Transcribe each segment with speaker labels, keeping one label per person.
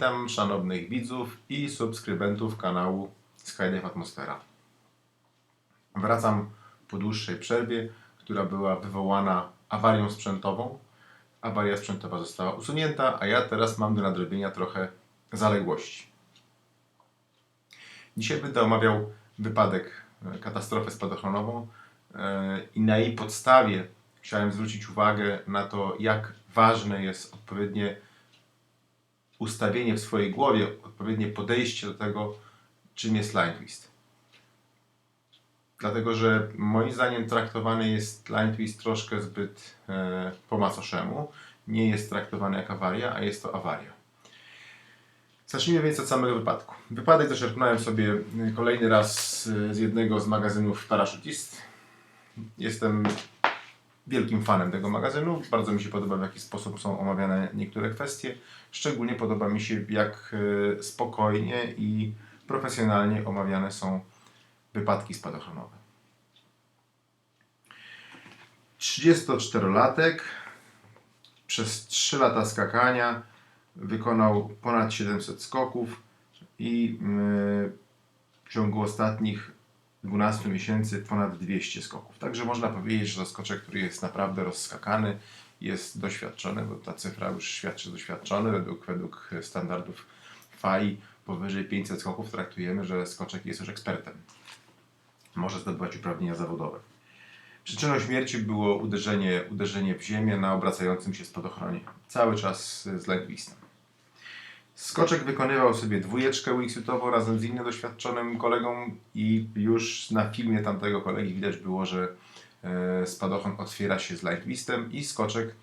Speaker 1: Witam szanownych widzów i subskrybentów kanału Skydive Atmosfera. Wracam po dłuższej przerwie, która była wywołana awarią sprzętową. Awaria sprzętowa została usunięta, a ja teraz mam do nadrobienia trochę zaległości. Dzisiaj będę omawiał wypadek, e, katastrofę spadochronową e, i na jej podstawie chciałem zwrócić uwagę na to, jak ważne jest odpowiednie ustawienie w swojej głowie, odpowiednie podejście do tego, czym jest line twist. Dlatego, że moim zdaniem traktowany jest line twist troszkę zbyt e, po macoszemu. Nie jest traktowany jak awaria, a jest to awaria. Zacznijmy więc od samego wypadku. Wypadek zaczerpnąłem sobie kolejny raz z jednego z magazynów Parachutist. Jestem wielkim fanem tego magazynu. Bardzo mi się podoba, w jaki sposób są omawiane niektóre kwestie. Szczególnie podoba mi się, jak e, spokojnie i profesjonalnie omawiane są wypadki spadochronowe. 34-latek przez 3 lata skakania wykonał ponad 700 skoków i w ciągu ostatnich 12 miesięcy ponad 200 skoków. Także można powiedzieć, że to skoczek, który jest naprawdę rozskakany, jest doświadczony, bo ta cyfra już świadczy doświadczony. Według, według standardów FAI powyżej 500 skoków traktujemy, że skoczek jest już ekspertem. Może zdobywać uprawnienia zawodowe. Przyczyną śmierci było uderzenie, uderzenie w ziemię na obracającym się spadochronie. Cały czas z lętwistem. Skoczek wykonywał sobie dwójeczkę wingsuitową razem z innym doświadczonym kolegą i już na filmie tamtego kolegi widać było, że e, spadochron otwiera się z lightwistem i skoczek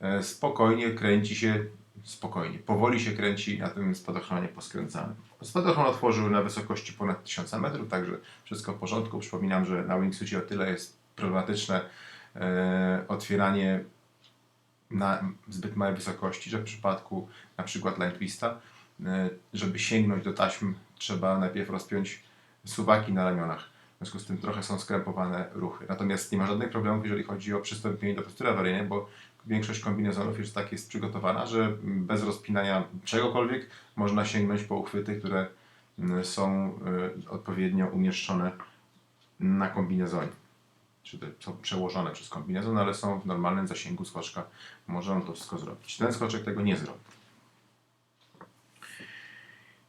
Speaker 1: e, spokojnie kręci się, spokojnie, powoli się kręci na tym spadochronie poskręcanym. Spadochron otworzył na wysokości ponad 1000 metrów, także wszystko w porządku. Przypominam, że na wingsuitie o tyle jest problematyczne e, otwieranie na zbyt małej wysokości, że w przypadku na przykład line twista, e, żeby sięgnąć do taśm, trzeba najpierw rozpiąć suwaki na ramionach. W związku z tym trochę są skrępowane ruchy. Natomiast nie ma żadnych problemów, jeżeli chodzi o przystąpienie do postury awaryjnej, bo większość kombinezonów już tak jest przygotowana, że bez rozpinania czegokolwiek można sięgnąć po uchwyty, które mm, są y, odpowiednio umieszczone na kombinezonie. Czy są przełożone przez kombinezon, ale są w normalnym zasięgu skoczka. Może on to wszystko zrobić. Ten skoczek tego nie zrobi.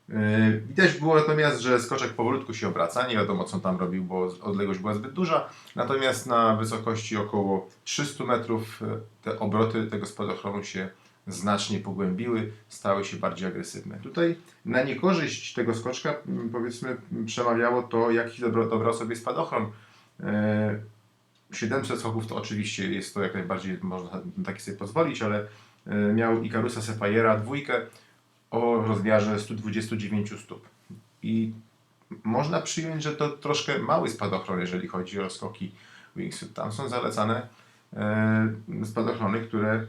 Speaker 1: Yy, Widać było natomiast, że skoczek powolutku się obraca. Nie wiadomo, co tam robił, bo odległość była zbyt duża. Natomiast na wysokości około 300 metrów yy, te obroty tego spadochronu się znacznie pogłębiły, stały się bardziej agresywne. Tutaj na niekorzyść tego skoczka, mm, powiedzmy, przemawiało to, jaki dobrał sobie spadochron. Yy, 700 skoków to oczywiście jest to jak najbardziej, można na takie sobie pozwolić, ale yy, miał Ikarusa Sepajera dwójkę, o rozmiarze 129 stóp. I można przyjąć, że to troszkę mały spadochron, jeżeli chodzi o skoki wingsuit. Tam są zalecane e, spadochrony, które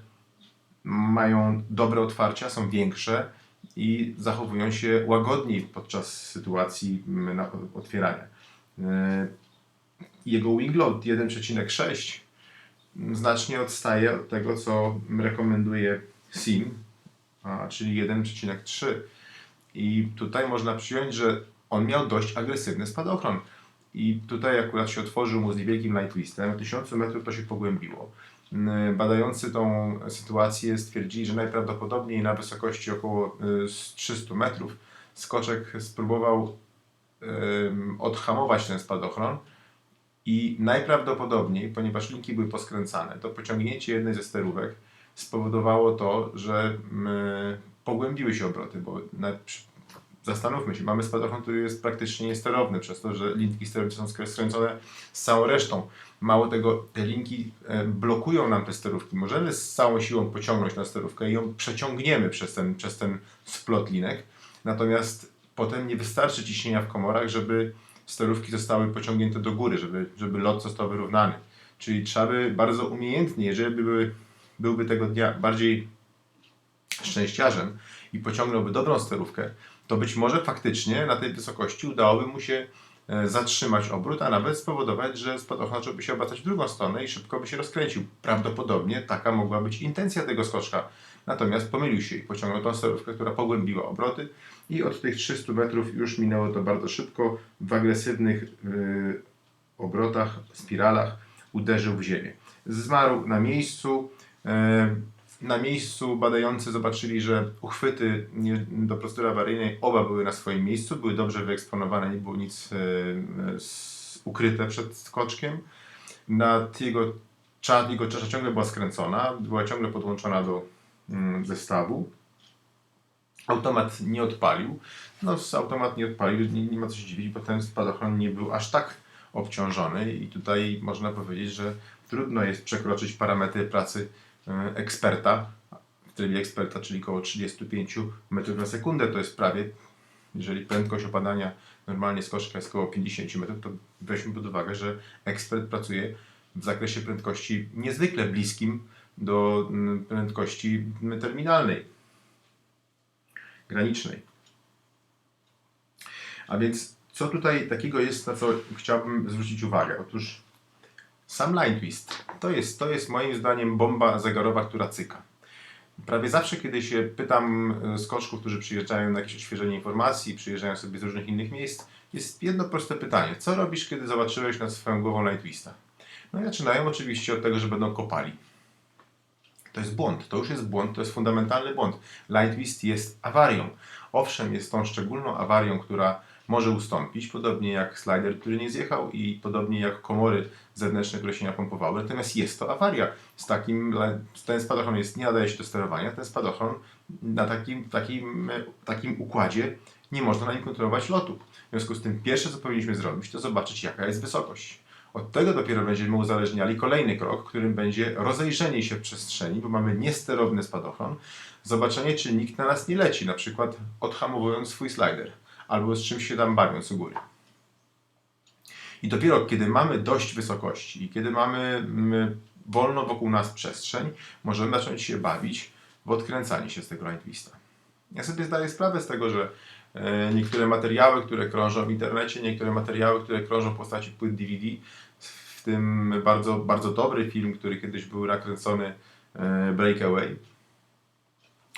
Speaker 1: mają dobre otwarcia, są większe i zachowują się łagodniej podczas sytuacji otwierania. Jego wing load 1,6 znacznie odstaje od tego, co rekomenduje SIM, a, czyli 1,3. I tutaj można przyjąć, że on miał dość agresywny spadochron. I tutaj akurat się otworzył mu z niewielkim light twistem. 1000 metrów to się pogłębiło. Badający tą sytuację stwierdzili, że najprawdopodobniej na wysokości około yy, z 300 metrów skoczek spróbował odhamować ten spadochron i najprawdopodobniej, ponieważ linki były poskręcane, to pociągnięcie jednej ze sterówek spowodowało to, że mm, pogłębiły się obroty, bo na, zastanówmy się, mamy spadochron, który jest praktycznie niesterowny, przez to, że linki sterownicze są skrę- skręcone z całą resztą. Mało tego, te linki e, blokują nam te sterówki. Możemy z całą siłą pociągnąć na sterówkę i ją przeciągniemy przez ten, przez ten splot linek, natomiast potem nie wystarczy ciśnienia w komorach, żeby sterówki zostały pociągnięte do góry, żeby, żeby lot został wyrównany. Czyli trzeba by bardzo umiejętnie, jeżeli by byłby tego dnia bardziej szczęściarzem i pociągnąłby dobrą sterówkę, to być może faktycznie na tej wysokości udałoby mu się zatrzymać obrót, a nawet spowodować, że spadochron zacząłby się obracać w drugą stronę i szybko by się rozkręcił. Prawdopodobnie taka mogła być intencja tego skoczka. Natomiast pomylił się i pociągnął tą sterówkę, która pogłębiła obroty i od tych 300 metrów już minęło to bardzo szybko. W agresywnych yy, obrotach, spiralach uderzył w ziemię. Zmarł na miejscu. Yy, na miejscu badający zobaczyli, że uchwyty do procedury awaryjnej oba były na swoim miejscu, były dobrze wyeksponowane, nie było nic e, ukryte przed skoczkiem. Nad jego, jego czasza ciągle była skręcona, była ciągle podłączona do mm, zestawu. Automat nie odpalił. No, automat nie odpalił, nie, nie ma co się dziwić, bo ten spadochron nie był aż tak obciążony i tutaj można powiedzieć, że trudno jest przekroczyć parametry pracy eksperta, w trybie eksperta, czyli około 35 metrów na sekundę, to jest prawie, jeżeli prędkość opadania normalnie skoczka jest około 50 metrów, to weźmy pod uwagę, że ekspert pracuje w zakresie prędkości niezwykle bliskim do prędkości terminalnej, granicznej. A więc co tutaj takiego jest, na co chciałbym zwrócić uwagę? Otóż sam twist to jest, to jest moim zdaniem bomba zegarowa, która cyka. Prawie zawsze, kiedy się pytam e, skoczków, którzy przyjeżdżają na jakieś odświeżenie informacji, przyjeżdżają sobie z różnych innych miejsc, jest jedno proste pytanie. Co robisz, kiedy zobaczyłeś nad swoją głową line twista? No i zaczynają oczywiście od tego, że będą kopali. To jest błąd, to już jest błąd, to jest fundamentalny błąd. Line twist jest awarią. Owszem, jest tą szczególną awarią, która może ustąpić, podobnie jak slider, który nie zjechał i podobnie jak komory zewnętrzne, które się napompowały. Natomiast jest to awaria. Z takim, ten spadochron jest, nie nadaje się do sterowania. Ten spadochron na takim, takim, takim układzie nie można na nim kontrolować lotu. W związku z tym pierwsze, co powinniśmy zrobić, to zobaczyć, jaka jest wysokość. Od tego dopiero będziemy uzależniali kolejny krok, którym będzie rozejrzenie się w przestrzeni, bo mamy niesterowny spadochron, zobaczenie, czy nikt na nas nie leci, na przykład odhamowując swój slider albo z czymś się tam bawiąc u góry. I dopiero kiedy mamy dość wysokości i kiedy mamy mm, wolno wokół nas przestrzeń, możemy zacząć się bawić w odkręcanie się z tego line twista. Ja sobie zdaję sprawę z tego, że e, niektóre materiały, które krążą w internecie, niektóre materiały, które krążą w postaci płyt DVD, w tym bardzo, bardzo dobry film, który kiedyś był nakręcony e, Breakaway,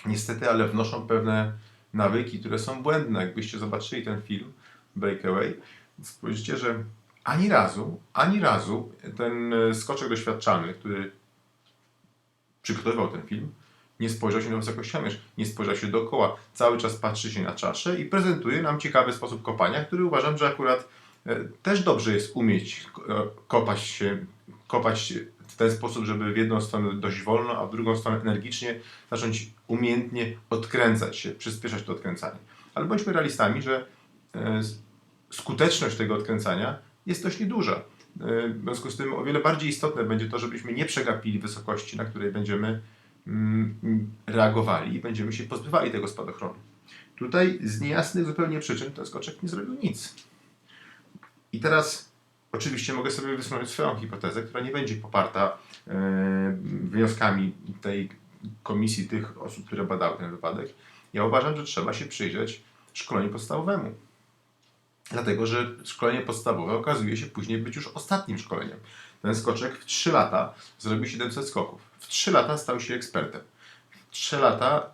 Speaker 1: niestety, ale wnoszą pewne nawyki, które są błędne. Jakbyście zobaczyli ten film Breakaway, spojrzycie, że ani razu, ani razu ten e, skoczek doświadczalny, który przygotowywał ten film, nie spojrzał się na wysokość siamierz, nie spojrzał się dookoła, cały czas patrzy się na czaszę i prezentuje nam ciekawy sposób kopania, który uważam, że akurat e, też dobrze jest umieć kopać się, kopać w ten sposób, żeby w jedną stronę dość wolno, a w drugą stronę energicznie zacząć umiejętnie odkręcać się, przyspieszać to odkręcanie. Ale bądźmy realistami, że e, skuteczność tego odkręcania jest dość nieduża. E, W związku z tym o wiele bardziej istotne będzie to, żebyśmy nie przegapili wysokości, na której będziemy mm, reagowali i będziemy się pozbywali tego spadochronu. Tutaj z niejasnych zupełnie przyczyn ten skoczek nie zrobił nic. I teraz oczywiście mogę sobie wysunąć swoją hipotezę, która nie będzie poparta e, wnioskami tej komisji, tych osób, które badały ten wypadek. Ja uważam, że trzeba się przyjrzeć szkoleniu podstawowemu. Dlatego, że szkolenie podstawowe okazuje się później być już ostatnim szkoleniem. Ten skoczek w 3 lata zrobił 700 skoków. W 3 lata stał się ekspertem. W 3 lata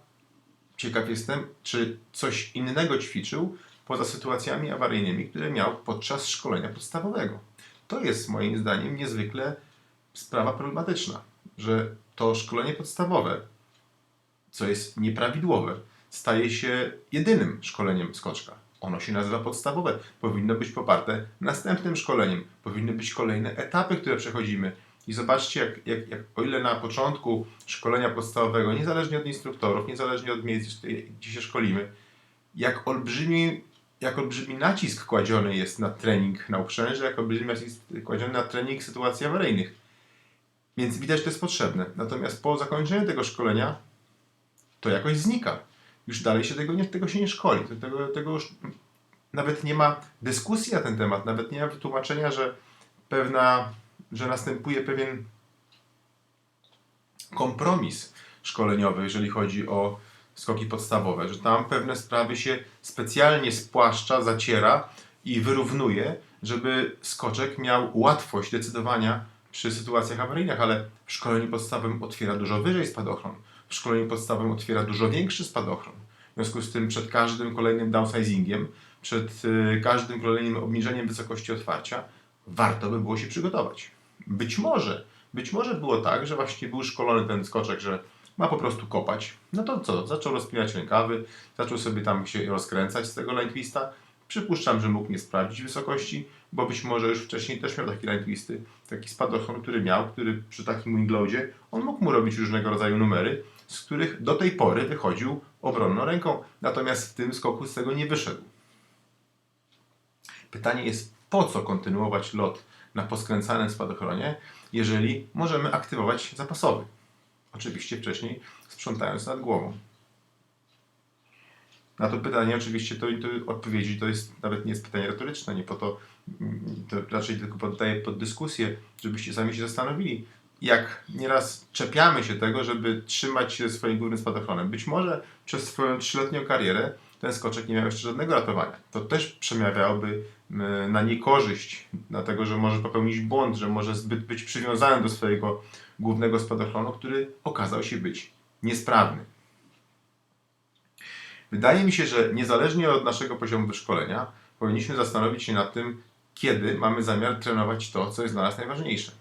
Speaker 1: ciekaw jestem, czy coś innego ćwiczył poza sytuacjami awaryjnymi, które miał podczas szkolenia podstawowego. To jest moim zdaniem niezwykle sprawa problematyczna, że to szkolenie podstawowe, co jest nieprawidłowe, staje się jedynym szkoleniem skoczka. Ono się nazywa podstawowe. Powinno być poparte następnym szkoleniem. Powinny być kolejne etapy, które przechodzimy. I zobaczcie, jak, jak, jak o ile na początku szkolenia podstawowego, niezależnie od instruktorów, niezależnie od miejsc, gdzie się szkolimy, jak olbrzymi, jak olbrzymi nacisk kładziony jest na trening na uprzęże, jak olbrzymi nacisk kładziony na trening sytuacji awaryjnych. Więc widać, że to jest potrzebne. Natomiast po zakończeniu tego szkolenia to jakoś znika. Już dalej się tego nie, tego się nie szkoli. Tego, tego już nawet nie ma dyskusji na ten temat, nawet nie ma wytłumaczenia, że pewna, że następuje pewien kompromis szkoleniowy, jeżeli chodzi o skoki podstawowe, że tam pewne sprawy się specjalnie spłaszcza, zaciera i wyrównuje, żeby skoczek miał łatwość decydowania przy sytuacjach awaryjnych, ale w szkoleniu podstawowym otwiera dużo wyżej spadochron. W szkoleniu podstawowym otwiera dużo większy spadochron. W związku z tym przed każdym kolejnym downsizingiem, przed y, każdym kolejnym obniżeniem wysokości otwarcia, warto by było się przygotować. Być może, być może było tak, że właśnie był szkolony ten skoczek, że ma po prostu kopać. No to co? Zaczął rozpinać rękawy, zaczął sobie tam się rozkręcać z tego line twista. Przypuszczam, że mógł nie sprawdzić wysokości, bo być może już wcześniej też miał taki line twisty, taki spadochron, który miał, który przy takim wingloadzie, on mógł mu robić różnego rodzaju numery, z których do tej pory wychodził obronną ręką, natomiast w tym skoku z tego nie wyszedł. Pytanie jest, po co kontynuować lot na poskręcanym spadochronie, jeżeli możemy aktywować zapasowy? Oczywiście wcześniej sprzątając nad głową. Na to pytanie oczywiście to, to odpowiedzi to jest nawet nie jest pytanie retoryczne, nie po to, mm, to raczej tylko poddaję pod dyskusję, żebyście sami się zastanowili, jak nieraz czepiamy się tego, żeby trzymać się swoim głównym spadochronem. Być może przez swoją trzyletnią karierę ten skoczek nie miał jeszcze żadnego ratowania. To też przemawiałoby na niekorzyść, dlatego że może popełnić błąd, że może zbyt być przywiązany do swojego głównego spadochronu, który okazał się być niesprawny. Wydaje mi się, że niezależnie od naszego poziomu wyszkolenia, powinniśmy zastanowić się nad tym, kiedy mamy zamiar trenować to, co jest dla nas najważniejsze.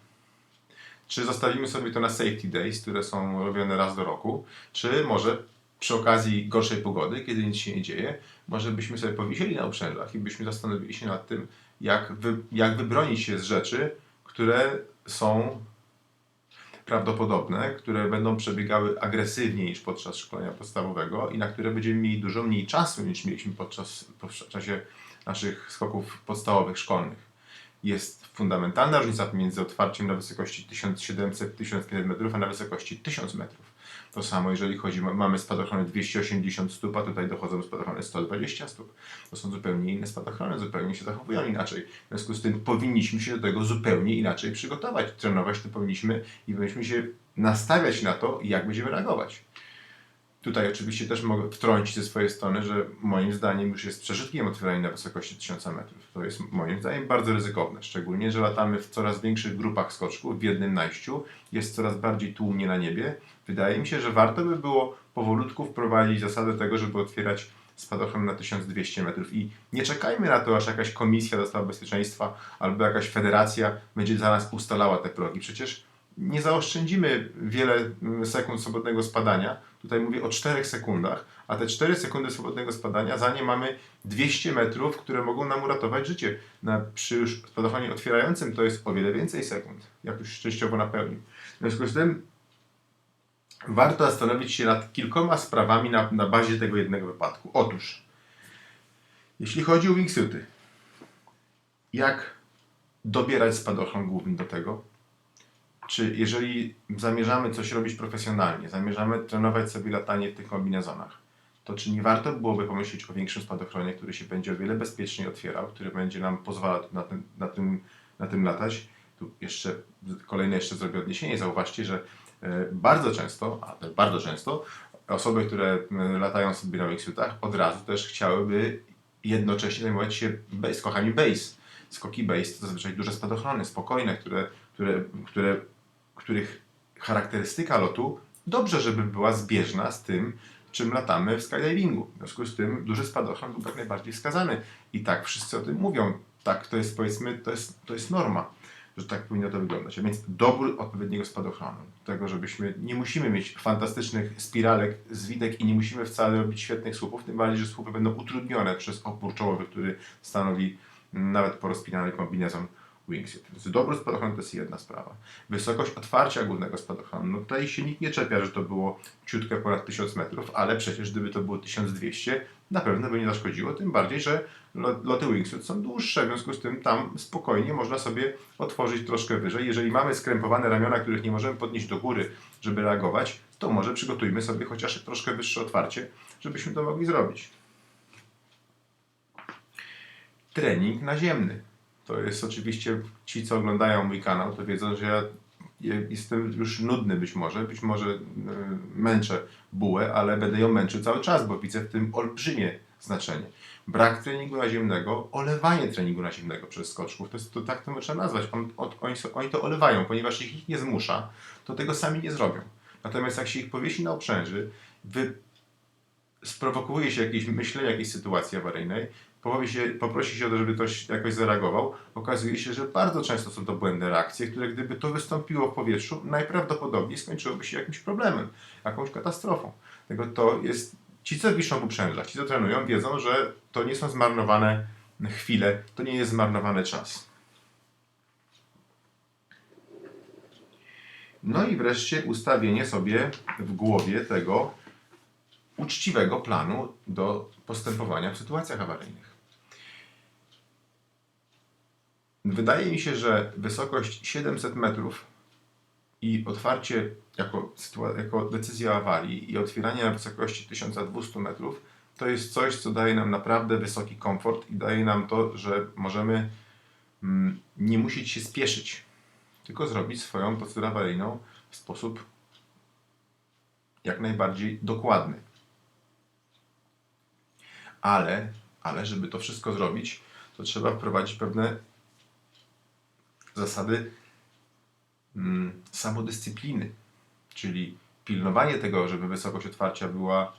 Speaker 1: Czy zostawimy sobie to na safety days, które są robione raz do roku, czy może przy okazji gorszej pogody, kiedy nic się nie dzieje, może byśmy sobie powisieli na uprzężach i byśmy zastanowili się nad tym, jak, wy, jak wybronić się z rzeczy, które są prawdopodobne, które będą przebiegały agresywniej niż podczas szkolenia podstawowego i na które będziemy mieli dużo mniej czasu niż mieliśmy podczas, w czasie naszych skoków podstawowych, szkolnych. Jest fundamentalna różnica pomiędzy otwarciem na wysokości 1700-1500 metrów, a na wysokości 1000 metrów. To samo, jeżeli chodzi, mamy spadochrony 280 stóp, a tutaj dochodzą spadochrony 120 stóp. To są zupełnie inne spadochrony, zupełnie się zachowują inaczej. W związku z tym powinniśmy się do tego zupełnie inaczej przygotować. Trenować to powinniśmy i powinniśmy się nastawiać na to, jak będziemy reagować. Tutaj oczywiście też mogę wtrącić ze swojej strony, że moim zdaniem już jest przeżytkiem otwieranie na wysokości 1000 metrów. To jest moim zdaniem bardzo ryzykowne, szczególnie, że latamy w coraz większych grupach skoczków w jednym najściu, jest coraz bardziej tłumnie na niebie. Wydaje mi się, że warto by było powolutku wprowadzić zasadę tego, żeby otwierać spadochron na 1200 metrów i nie czekajmy na to, aż jakaś komisja do spraw bezpieczeństwa albo jakaś federacja będzie za nas ustalała te progi. Przecież nie zaoszczędzimy wiele mm, sekund swobodnego spadania. Tutaj mówię o 4 sekundach, a te 4 sekundy swobodnego spadania, za nie mamy 200 metrów, które mogą nam uratować życie. Na, przy już spadochronie otwierającym to jest o wiele więcej sekund, jak już szczęściowo napełni. W związku z tym warto zastanowić się nad kilkoma sprawami na, na bazie tego jednego wypadku. Otóż, jeśli chodzi o wingsuity, jak dobierać spadochron główny do tego, czy jeżeli zamierzamy coś robić profesjonalnie, zamierzamy trenować sobie latanie w tych kombinezonach, to czy nie warto byłoby pomyśleć o większym spadochronie, który się będzie o wiele bezpieczniej otwierał, który będzie nam pozwalał na tym, na tym, na tym latać? Tu jeszcze kolejne jeszcze zrobię odniesienie. Zauważcie, że e, bardzo często, a to bardzo często, osoby, które latają sobie na wingsuitach, od razu też chciałyby jednocześnie zajmować się skokami base. Skoki base to zazwyczaj duże spadochrony, spokojne, które, które, które których charakterystyka lotu dobrze, żeby była zbieżna z tym, czym latamy w skydivingu. W związku z tym duży spadochron był jak najbardziej wskazany. I tak wszyscy o tym mówią. Tak, to jest powiedzmy, to jest, to jest norma, że tak powinno to wyglądać. A więc dobór odpowiedniego spadochronu. Tego, żebyśmy, nie musimy mieć fantastycznych spiralek z widek i nie musimy wcale robić świetnych słupów, tym bardziej, że słupy będą utrudnione przez opór czołowy, który stanowi nawet porozpinany kombinezon wingsuit. Więc dobry spadochron to jest jedna sprawa. Wysokość otwarcia głównego spadochronu. No tutaj się nikt nie czepia, że to było ciutkę ponad 1000 metrów, ale przecież gdyby to było 1200, na pewno by nie zaszkodziło, tym bardziej, że loty wingsuit są dłuższe, w związku z tym tam spokojnie można sobie otworzyć troszkę wyżej. Jeżeli mamy skrępowane ramiona, których nie możemy podnieść do góry, żeby reagować, to może przygotujmy sobie chociaż troszkę wyższe otwarcie, żebyśmy to mogli zrobić. Trening naziemny. To jest oczywiście ci, co oglądają mój kanał, to wiedzą, że ja jestem już nudny być może, być może męczę bułę, ale będę ją męczył cały czas, bo widzę w tym olbrzymie znaczenie. Brak treningu naziemnego, olewanie treningu naziemnego przez skoczków, to, jest, to tak to trzeba nazwać. On, on, oni, oni to olewają, ponieważ ich nie zmusza, to tego sami nie zrobią. Natomiast jak się ich powiesi na obrzęży, wy, sprowokuje się jakieś myślenie jakiejś sytuacji awaryjnej, powie się, poprosi się o to, żeby ktoś jakoś zareagował, okazuje się, że bardzo często są to błędne reakcje, które gdyby to wystąpiło w powietrzu, najprawdopodobniej skończyłoby się jakimś problemem, jakąś katastrofą. Dlatego to jest, ci co wiszą w uprzężach, ci co trenują, wiedzą, że to nie są zmarnowane chwile, to nie jest zmarnowany czas. No i wreszcie ustawienie sobie w głowie tego uczciwego planu do postępowania w sytuacjach awaryjnych. Wydaje mi się, że wysokość 700 metrów i otwarcie jako, jako decyzja awarii i otwieranie na wysokości 1200 metrów to jest coś, co daje nam naprawdę wysoki komfort i daje nam to, że możemy mm, nie musieć się spieszyć, tylko zrobić swoją procedurę awaryjną w sposób jak najbardziej dokładny. Ale, ale żeby to wszystko zrobić, to trzeba wprowadzić pewne zasady mm, samodyscypliny, czyli pilnowanie tego, żeby wysokość otwarcia była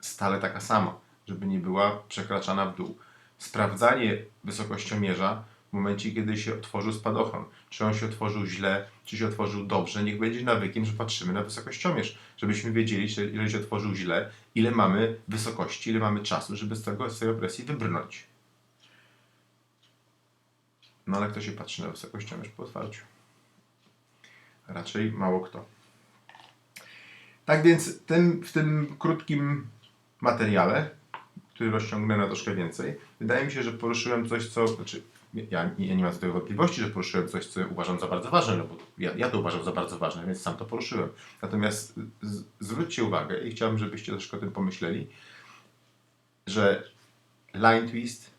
Speaker 1: stale taka sama, żeby nie była przekraczana w dół. Sprawdzanie wysokościomierza w momencie, kiedy się otworzył spadochron. Czy on się otworzył źle, czy się otworzył dobrze. Niech będzie nawykiem, że patrzymy na wysokościomierz, żebyśmy wiedzieli, że się otworzył źle, ile mamy wysokości, ile mamy czasu, żeby z tego z tej opresji wybrnąć. No ale kto się patrzy na wysokościomierz po otwarciu? Raczej mało kto. Tak więc tym, w tym krótkim materiale, który rozciągnę na troszkę więcej, wydaje mi się, że poruszyłem coś, co. Znaczy, ja, ja nie mam do tego wątpliwości, że poruszyłem coś, co uważam za bardzo ważne, no bo ja, ja to uważam za bardzo ważne, więc sam to poruszyłem. Natomiast z, zwróćcie uwagę i chciałbym, żebyście troszkę o tym pomyśleli, że line twist,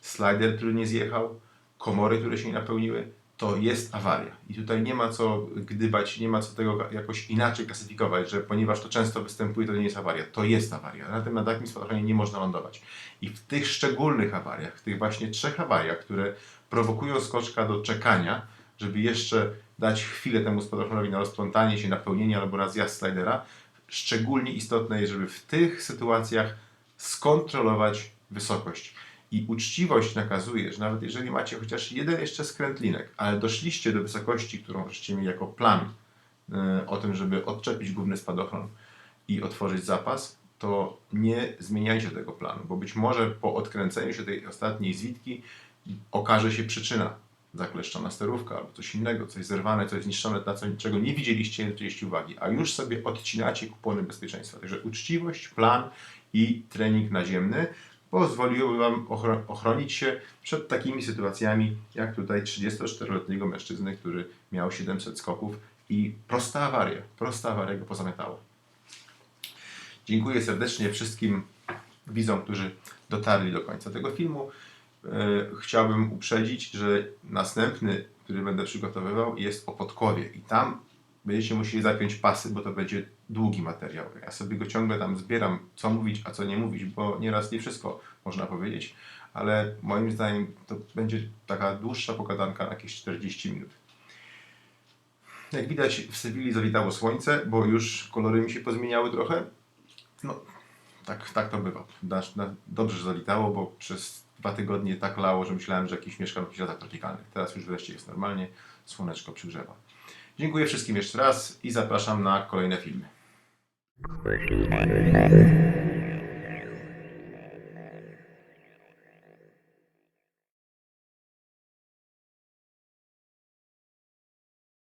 Speaker 1: slider, który nie zjechał, komory, które się nie napełniły, to jest awaria. I tutaj nie ma co gdybać, nie ma co tego jakoś inaczej klasyfikować, że ponieważ to często występuje, to nie jest awaria. To jest awaria. Na tym na takim spadochronie nie można lądować. I w tych szczególnych awariach, w tych właśnie trzech awariach, które prowokują skoczka do czekania, żeby jeszcze dać chwilę temu spadochronowi na rozplątanie się, napełnienie albo na zjazd slidera, szczególnie istotne jest, żeby w tych sytuacjach skontrolować wysokość. I uczciwość nakazuje, że nawet jeżeli macie chociaż jeden jeszcze skrętlinek, ale doszliście do wysokości, którą żeście mieli jako plan e, o tym, żeby odczepić główny spadochron i otworzyć zapas, to nie zmieniajcie tego planu, bo być może po odkręceniu się tej ostatniej zwitki okaże się przyczyna. Zakleszczona sterówka albo coś innego, coś zerwane, coś zniszczone, na co, czego nie widzieliście, nie zwróciliście uwagi, a już sobie odcinacie kupony bezpieczeństwa. Także uczciwość, plan i trening naziemny pozwoliły Wam ochro- ochronić się przed takimi sytuacjami, jak tutaj 34-letniego mężczyzny, który miał 700 skoków i prosta awaria, prosta awaria go pozamiatało. Dziękuję serdecznie wszystkim widzom, którzy dotarli do końca tego filmu. E, Chciałbym uprzedzić, że następny, który będę przygotowywał, jest o podkowie i tam będziecie musieli zapiąć pasy, bo to będzie długi materiał. Ja sobie go ciągle tam zbieram, co mówić, a co nie mówić, bo nieraz nie wszystko można powiedzieć, ale moim zdaniem to będzie taka dłuższa pogadanka na jakieś 40 minut. Jak widać w Sewilli zawitało słońce, bo już kolory mi się pozmieniały trochę. No, tak, tak to bywa. Dobrze, że zawitało, bo przez dwa tygodnie tak lało, że myślałem, że jakiś mieszkam w jakichś latach tropikalnych. Teraz już wreszcie jest normalnie, słoneczko przygrzewa. Dziękuję wszystkim jeszcze raz i zapraszam na kolejne filmy.
Speaker 2: Squishy.